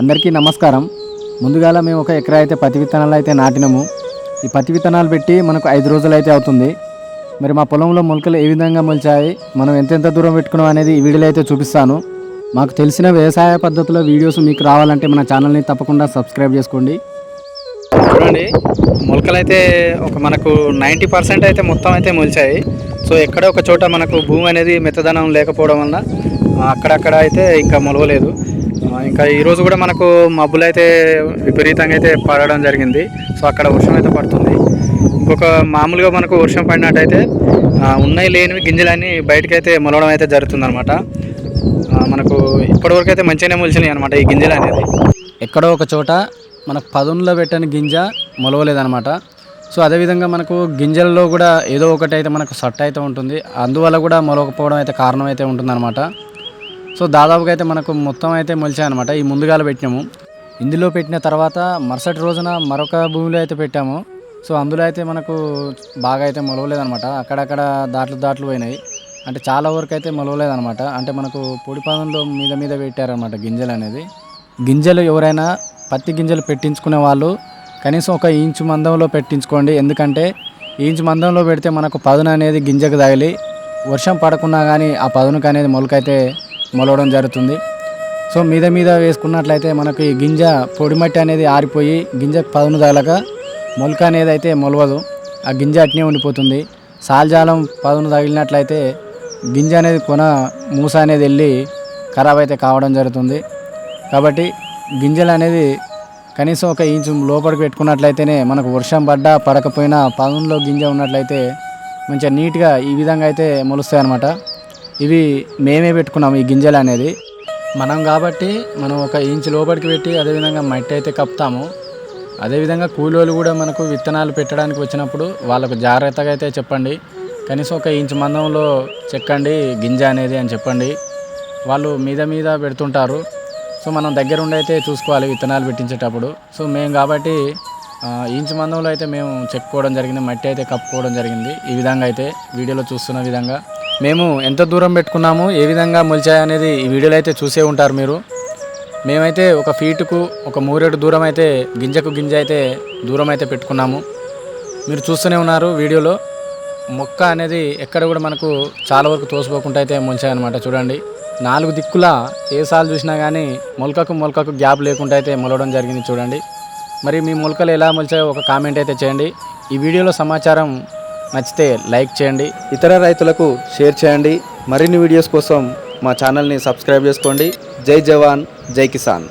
అందరికీ నమస్కారం. ముందుగాల మేము ఒక ఎకరా అయితే పత్తి విత్తనాలు అయితే నాటినాము. ఈ పత్తి విత్తనాలు పెట్టి మనకు ఐదు రోజులు అయితే అవుతుంది. మరి మా పొలంలో మొలకలు ఏ విధంగా మొలిచాయి మనం ఎంతెంత దూరం పెట్టుకున్నాం అనేది ఈ వీడియోలో అయితే చూపిస్తాను. మాకు తెలిసిన వ్యవసాయ పద్ధతిలో వీడియోస్ మీకు రావాలంటే మన ఛానల్ని తప్పకుండా సబ్స్క్రైబ్ చేసుకోండి. చూడండి మొలకలు అయితే ఒక మనకు నైంటీ పర్సెంట్ అయితే మొత్తం అయితే మొలిచాయి. సో ఎక్కడ ఒక చోట మనకు భూమి అనేది మెత్తదనం లేకపోవడం వల్ల అక్కడక్కడ అయితే ఇంకా మొలవలేదు. ఇంకా ఈరోజు కూడా మనకు మబ్బులు అయితే విపరీతంగా అయితే పడడం జరిగింది. సో అక్కడ వర్షం అయితే పడుతుంది. ఇంకొక మామూలుగా మనకు వర్షం పడినట్టయితే ఉన్నాయి లేనివి గింజలన్నీ బయటకైతే మొలవడం అయితే జరుగుతుంది అనమాట మనకు ఇప్పటివరకు అయితే మంచిగానే మొలిచినాయి అనమాట ఈ గింజలు అనేది. ఎక్కడో ఒక చోట మనకు పదునులో పెట్టని గింజ మొలవలేదనమాట సో అదేవిధంగా మనకు గింజల్లో కూడా ఏదో ఒకటి అయితే మనకు సట్ అయితే ఉంటుంది. అందువల్ల కూడా మొలవకపోవడం అయితే కారణం అయితే ఉంటుందన్నమాట. సో దాదాపుగా అయితే మనకు మొత్తం అయితే మొలిచాయన్నమాట. ఈ ముందుగాల పెట్టినాము. ఇందులో పెట్టిన తర్వాత మరుసటి రోజున మరొక భూమిలో అయితే పెట్టాము. సో అందులో అయితే మనకు బాగా అయితే మొలవలేదనమాట అక్కడక్కడ దాట్లు దాట్లు పోయినాయి. అంటే చాలా వరకు అయితే మొలవలేదనమాట అంటే మనకు పొడి పదంలో మీద మీద పెట్టారనమాట గింజలు అనేది. గింజలు ఎవరైనా పత్తి గింజలు పెట్టించుకునే వాళ్ళు కనీసం ఒక ఇంచు మందంలో పెట్టించుకోండి. ఎందుకంటే ఇంచు మందంలో పెడితే మనకు పదును అనేది గింజకు తగిలి వర్షం పడకున్నా కానీ ఆ పదునుకు అనేది మొలకైతే మొలవడం జరుగుతుంది. సో మీద మీద వేసుకున్నట్లయితే మనకు ఈ గింజ పొడిమట్టి అనేది ఆరిపోయి గింజ పదును తగలక మొలక అనేది అయితే మొలవదు. ఆ గింజ అట్నే ఉండిపోతుంది. సాల్జాలం పదును తగిలినట్లయితే గింజ అనేది కొన మూస అనేది వెళ్ళి ఖరాబ్ అయితే కావడం జరుగుతుంది. కాబట్టి గింజలు అనేది కనీసం ఒక ఇంచు లోపలికి పెట్టుకున్నట్లయితేనే మనకు వర్షం పడ్డా పడకపోయినా పదునులో గింజ ఉన్నట్లయితే మంచిగా నీట్గా ఈ విధంగా అయితే మొలుస్తాయి అన్నమాట ఇవి మేమే పెట్టుకున్నాము ఈ గింజలు అనేది. మనం కాబట్టి మనం ఒక ఇంచు లోపలికి పెట్టి అదేవిధంగా మట్టి అయితే కప్పుతాము. అదేవిధంగా కూలోళ్ళు కూడా మనకు విత్తనాలు పెట్టడానికి వచ్చినప్పుడు వాళ్ళకు జాగ్రత్తగా అయితే చెప్పండి. కనీసం ఒక ఇంచు మందంలో చెక్కండి గింజ అనేది అని చెప్పండి. వాళ్ళు మీద మీద పెడుతుంటారు. సో మనం దగ్గర ఉండి అయితే చూసుకోవాలి విత్తనాలు పెట్టించేటప్పుడు. సో మేము కాబట్టి ఇంచు మందంలో అయితే మేము చెక్కుకోవడం జరిగింది మట్టి అయితే కప్పుకోవడం జరిగింది. ఈ విధంగా అయితే వీడియోలో చూస్తున్న విధంగా మేము ఎంత దూరం పెట్టుకున్నాము ఏ విధంగా మొలిచాయి అనేది ఈ వీడియోలో అయితే చూసే ఉంటారు మీరు. మేమైతే ఒక ఫీటుకు ఒక మూరేడు దూరం అయితే గింజకు గింజ అయితే దూరం అయితే పెట్టుకున్నాము. మీరు చూస్తూనే ఉన్నారు వీడియోలో. మొక్క అనేది ఎక్కడ కూడా మనకు చాలా వరకు తోసిపోకుండా అయితే మొలిచాయన్నమాట చూడండి. నాలుగు దిక్కులా ఏ సార్లు చూసినా కానీ మొలకకు మొలకకు గ్యాప్ లేకుండా అయితే మొలవడం జరిగింది చూడండి. మరి మీ మొలకలు ఎలా మొలిచాయో ఒక కామెంట్ అయితే చేయండి. ఈ వీడియోలో సమాచారం నచ్చితే లైక్ చేయండి ఇతర రైతులకు షేర్ చేయండి. మరిన్ని వీడియోస్ కోసం మా ఛానల్ని సబ్స్క్రైబ్ చేసుకోండి. జై జవాన్ జై కిసాన్.